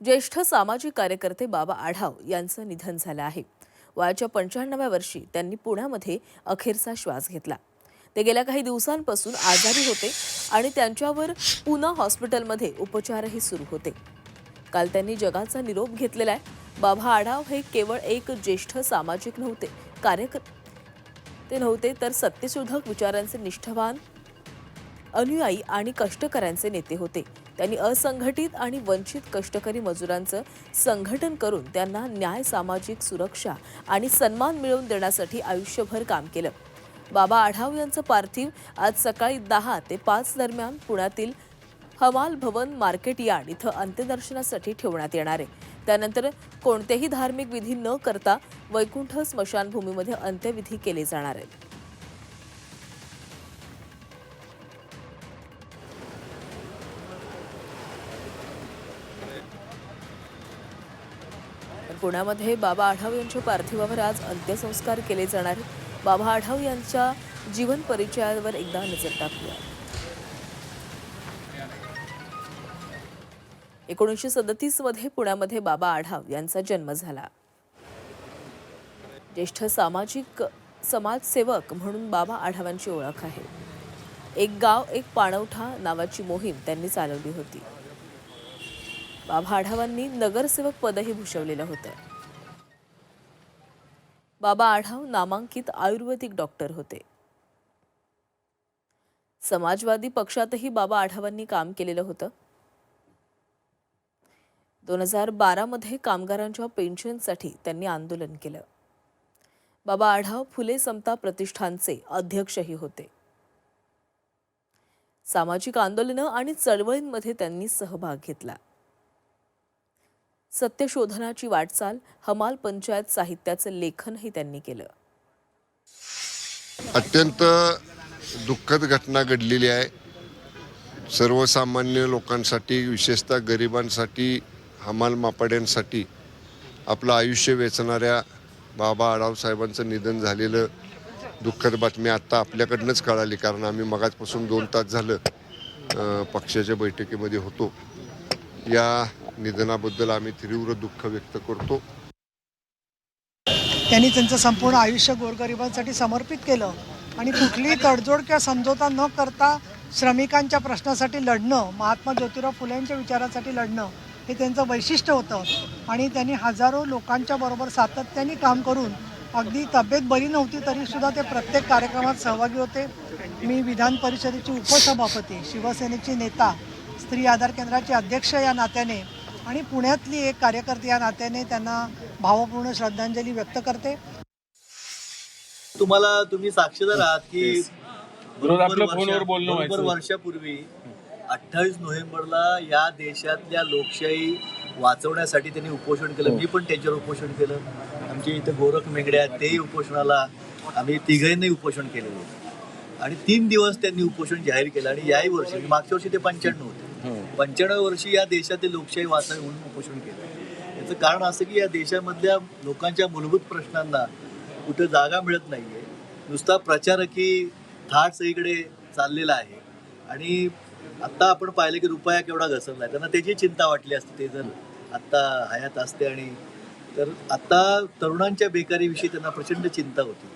ज्येष्ठ सामाजिक कार्यकर्ते बाबा आढाव यांचं निधन झालं आहे. वयाच्या पंच्याण्णव्या वर्षी त्यांनी पुण्यामध्ये अखेरचा श्वास घेतला. ते गेल्या काही दिवसांपासून आजारी होते आणि त्यांच्यावर पुना हॉस्पिटलमध्ये उपचारही सुरू होते. काल त्यांनी जगाचा निरोप घेतलेला आहे. बाबा आढाव हे केवळ एक ज्येष्ठ सामाजिक नव्हते कार्यकर ते नव्हते तर सत्यशोधक विचारांचे निष्ठावान अनुयायी आणि कष्टकऱ्यांचे नेते होते. त्यांनी असंघटित आणि वंचित कष्टकरी मजुरांचं संघटन करून त्यांना न्याय सामाजिक सुरक्षा आणि सन्मान मिळवून देण्यासाठी आयुष्यभर काम केलं. बाबा आढाव यांचं पार्थिव आज सकाळी दहा ते पाच दरम्यान पुण्यातील हमाल भवन मार्केट यार्ड इथं अंत्यदर्शनासाठी ठेवण्यात येणार आहे. त्यानंतर कोणतेही धार्मिक विधी न करता वैकुंठ स्मशानभूमीमध्ये अंत्यविधी केले जाणार आहेत. पुण्यामध्ये बाबा आढाव यांच्या पार्थिवावर आज अंत्यसंस्कार केले जाणार बाबा आढाव यांच्या जीवन परिचयावर एकदा नजर टाकूया. एकोणीसशे सदतीसमध्ये पुण्यामध्ये बाबा आढाव यांचा जन्म झाला. ज्येष्ठ सामाजिक समाजसेवक म्हणून बाबा आढावांची ओळख आहे. एक गाव एक पाणवठा नावाची मोहीम त्यांनी चालवली होती. बाबा आढावांनी नगरसेवक पदही भूषवलेलं होतं. बाबा आढाव नामांकित आयुर्वेदिक डॉक्टर होते. समाजवादी पक्षातही बाबा आढावांनी काम केलेलं होतं. दोन हजार बारामध्ये कामगारांच्या पेन्शनसाठी त्यांनी आंदोलन केलं. बाबा आढाव फुले समता प्रतिष्ठानचे अध्यक्षही होते. सामाजिक आंदोलनं आणि चळवळींमध्ये त्यांनी सहभाग घेतला. सत्यशोधनाची वाटचाल हमाल पंचायत साहित्याचं लेखनही त्यांनी केलं. अत्यंत दुःखद घटना घडलेली आहे. सर्वसामान्य लोकांसाठी विशेषतः गरिबांसाठी हमाल मापाड्यांसाठी आपलं आयुष्य वेचणाऱ्या बाबा आढाव साहेबांचं निधन झालेलं दुःखद बातमी आत्ता आपल्याकडनंच कळाली कारण आम्ही मगाचपासून दोन तास झालं पक्षाच्या बैठकीमध्ये होतो. या निधनाबद्दल आम्ही तीव्र दुःख व्यक्त करतो. त्यांनी त्यांचं संपूर्ण आयुष्य गोरगरिबांसाठी समर्पित केलं. आणि कुठलीही तडजोड किंवा समझोता न करता श्रमिकांच्या प्रश्नासाठी लढणं महात्मा ज्योतिराव फुलेंच्या विचारासाठी लढणं हे त्यांचं वैशिष्ट्य होतं. आणि त्यांनी हजारो लोकांच्या बरोबर सातत्याने काम करून अगदी तब्येत बरी नव्हती तरीसुद्धा ते प्रत्येक कार्यक्रमात सहभागी होते. मी विधान परिषदेची उपसभापती शिवसेनेची नेता स्त्री आधार केंद्राचे अध्यक्ष या नात्याने आणि पुण्यातली एक कार्यकर्ती या नात्याने त्यांना भावपूर्ण श्रद्धांजली व्यक्त करते. तुम्हाला तुम्ही साक्षीदार आहात की बरोबर. वर्षापूर्वी अठ्ठावीस नोव्हेंबरला या देशातल्या लोकशाही वाचवण्यासाठी त्यांनी उपोषण केलं. मी पण त्याच्यावर उपोषण केलं. आमचे इथे गोरख मेंगडे आहेत तेही उपोषणाला आम्ही तिघांनी उपोषण केलेलं होतं आणि तीन दिवस त्यांनी उपोषण जाहीर केलं आणि याही वर्षी म्हणजे मागच्या वर्षी ते पंच्याण्णव होते. पंच्याण्णव वर्षी या देशातील लोकशाही वाचावी म्हणून उपोषण केलं. याचं कारण असं की या देशामधल्या लोकांच्या मूलभूत प्रश्नांना कुठे जागा मिळत नाहीये. नुसता प्रचारकी थाट सगळीकडे चाललेला आहे. आणि आत्ता आपण पाहिलं की रुपया केवढा घसरला आहे. त्यांना त्याची चिंता वाटली असते ते जर आत्ता हयात असते आणि तर आत्ता तरुणांच्या बेकारीविषयी त्यांना प्रचंड चिंता होती.